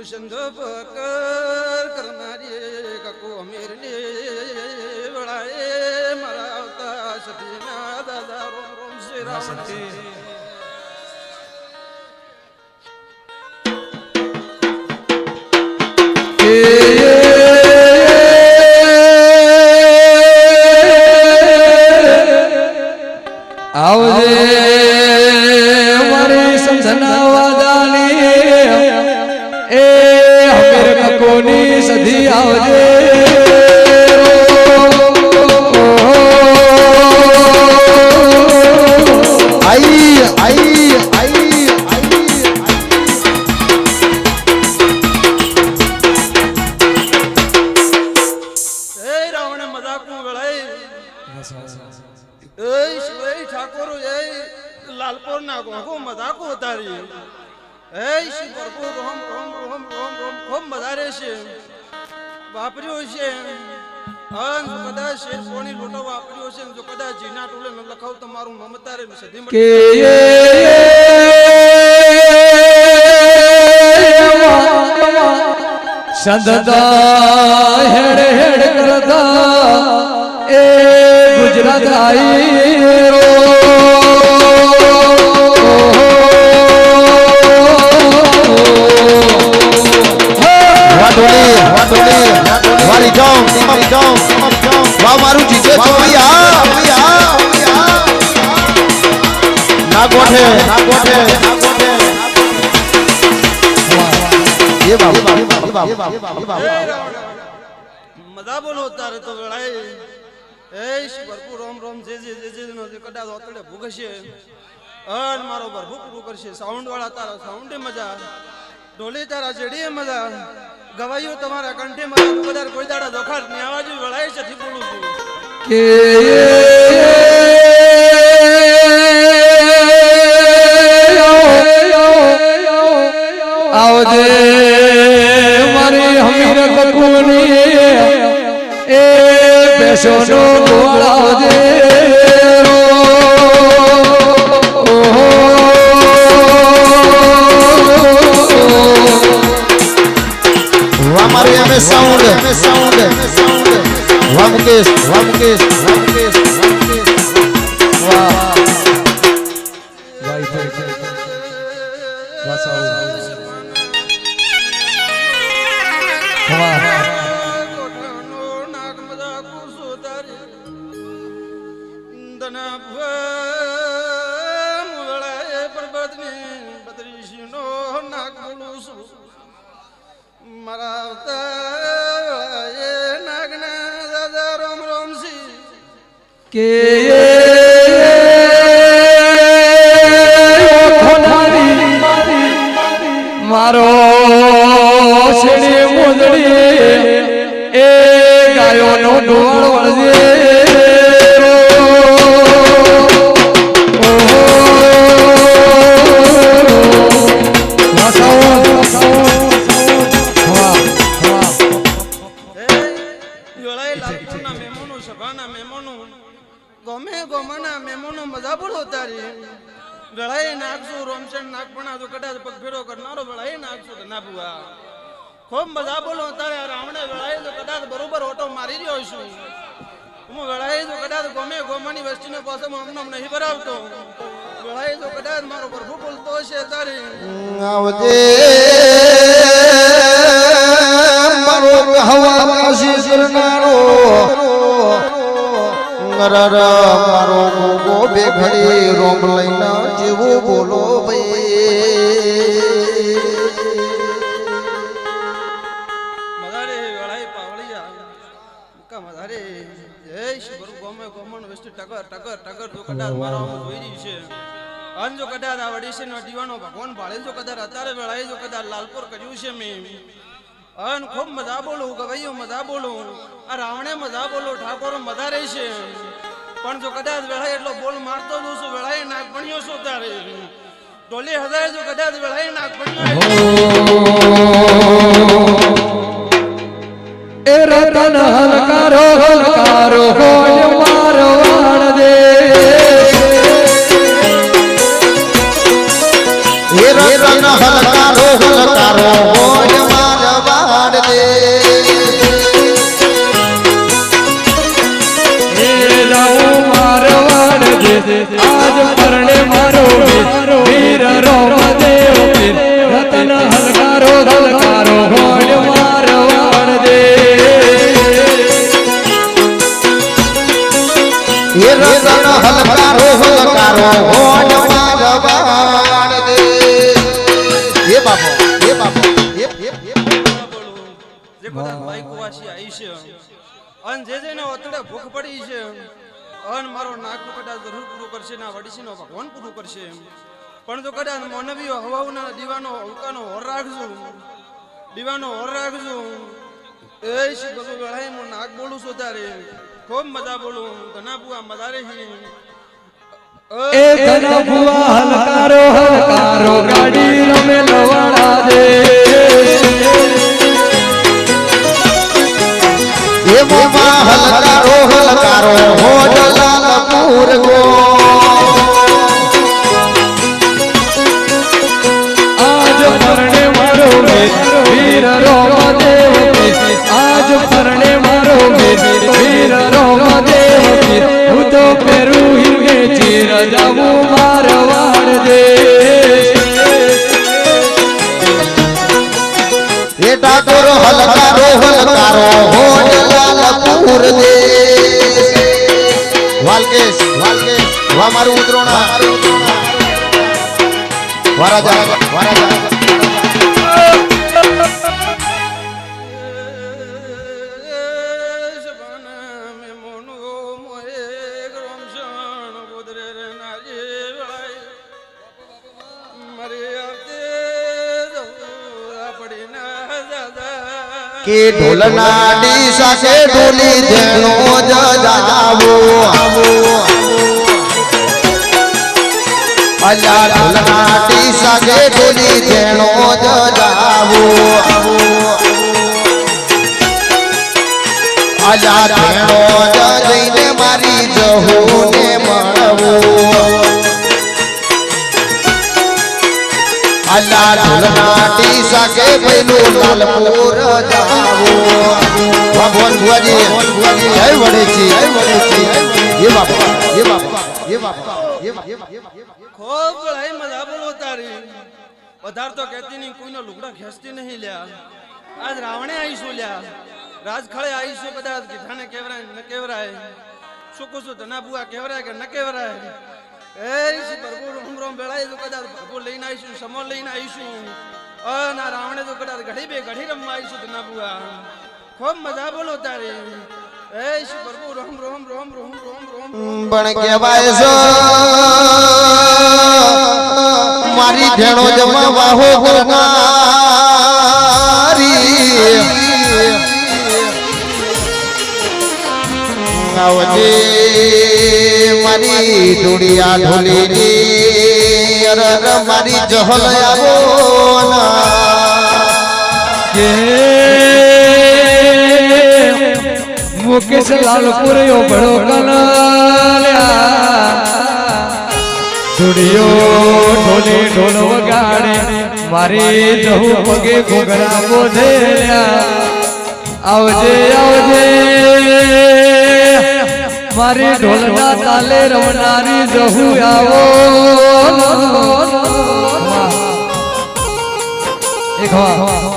સંધો પકર કરનારી કકો અમીર ને વળાએ મારા આવતા સતીના દાદા રોમ રોમ શ્રી રામ આવજે એ શિવાઈ ઠાકોર એ લાલપોર ના ગોગો મજાકો ઉતારી એ શિવ પ્રભુ રોમ રોમ રોમ રોમ રોમ ખૂબ મજા રહેશે વાપર્યો છે. કદાચ શેર લોટો વાપર્યો છે જો કદાચ જીના ટોલે લખાવ તો મારું મમતારે સધી કે મળી હેડ હેડ કરતા ગુજરાત આઈ રો વાટોલી વાટોલી વાળી જાઉં તમામ જાઉં વાહ મારું જીજે ભૈયા ના ગોઠે ના ગોઠે એ બાબા એ બાબા એ બાબા એ બાબુ મજા બોલો તારે તો વેળાએ એ પ્રભુ રોમ રોમ જે જે જે જે નો કદાચ ઓતડે ભૂગશે મારો પ્રભુ પૂરું કરશે સાઉન્ડ વાળા તારા સાઉન્ડે મજા ઢોલી તારા જેડીએ મજા ગવાઈઓ તમારા કંઠે કોઈ દાડા દોખાડની આવાજ વેળાએ છે થી બોલું છું આવજે સાઉન્ડ એમ સાઉન્ડ સાઉન્ડ કે બોલો તારી. વેળાએ નાખશું રોમચંદ નાગપણા તો કદાચ પગફેરો કરનારો વેળાએ નાખશું કે ના બુઆ ખૂબ મજા બોલો, તારે રાવણે વેળાએ તો કદાચ બરોબર ઓટો મારી રહ્યો છું. હું વેળાએ તો કદાચ ગમે ગોમાની વસ્તીને પાસે હું હમણાં નહીં ભરાવતો. વેળાએ તો કદાચ મારો પ્રભુ બોલતો હશે તારે. આવજે. મારો હવા કાશી કરનારો. નરર મારો ગોગો બે ઘડી રોમ લઈને જેવું બોલો ભાઈ. જો કદાચ આ વડી છે નો દીવાનો ભગવાન ભાળે, જો કદાચ અત્યારે વેળાએ જો કદાચ લાલપુર કર્યું છે મેં. ખૂબ મજા બોલું મજા બોલું. આ રાવણે મજા બોલો, ઠાકોર મજા રહે છે. પણ જો કદાચ વેળાય એટલો બોલ મારતો જોઉં છું વેળાય નાક ભણ્યો છો તારે ડોલી હજાર જો કદાચ વેળાય નાક ભણ્યો એ રતન હલકારો હલકારો હોય મારો વાણ દે એ રતન હલકારો હલકારો આજ પરણે મારો વીર રોમદેવ રતન હલકારો હલકારો ગોળ મારવાણ દે એ રતન હલકારો હલકારો ગોળ મારવાણ દે એ બાપો એ બાપો એ એ એ બોલું જે કદાચ બાઈક વાસી આવી છે. અન જે જેને ઓતડે ભૂખ પડી છે અન મારો નાકનું કદાચ જરૂર પૂરું કરશે ના વડીસીનો ભગવાન પૂરું કરશે પણ જો કદાચ માનવીઓ હવાઓના દીવાનો ઉકાનો હોર રાખજો. દીવાનો હોર રાખજો. એ શી બધું વેળાએ હું નાક બોલું છું તારે ખૂબ મજા બોલું. ઘણા બુઆ મજા રે એ ઘણા બુઆ હલકારો હલકારો ગાડી રમે લવાડા દે. એ બુઆ હલકારો હલકારો હોડ મારું ઉતરોણા. વરાજા વરાજા કે ઢોલના ડી સાથે ઢોલી જ જાવો. ઢોલી જેનો જ જાવો અલ્યા જેનો જ જઈને મારી જહુને મળવું. અલ્લા ઢોલના ટીસા કે પેલું લાલપુર જાવો. ભુવાજી, જય વડેજી જય વડેજી એ બાપા એ બાપા એ બાપા એ બાપા લડાઈ મજા બોલો તારી. વધાર તો કહેતી નહીં, કોઈનો લુગડા ખેંચતી નહીં લ્યા. આજ રાવણે આવીશું લ્યા. રાજખળે આવીશું કદાચ ગીઠાને કેવરાય ન કેવરાય શું કહું છું, ધના બુઆ કેવરાય કે ન કેવરાય એ પ્રભુ રોમ રોમ બેળાય કદાચ પ્રભુ લઈને આવીશું, સમો લઈને આવીશું. આ રાવણે તો કદાચ ઘડી બે ઘડી રમવા આવીશું ધના બુઆ. ખૂબ મજા બોલો તારી. એ પ્રભુ રોમ રોમ રોમ રોમ રોમ રોમ રોમ. પણ કહેવાય છે જમાવા હો કરનારી આવજે મારી દુડિયા ઢોલીની અર અર મારી જહલ આવો કે મુકેશ લાલપુર યો બડો ધુડિયો ઢોલે ઢોલ વગાડે, મારે જહુ પગે ઘોઘરા બોધે આવજે આવજે. મારી ઢોલના તાલે રમનારી જહુ આવો. એક વાર.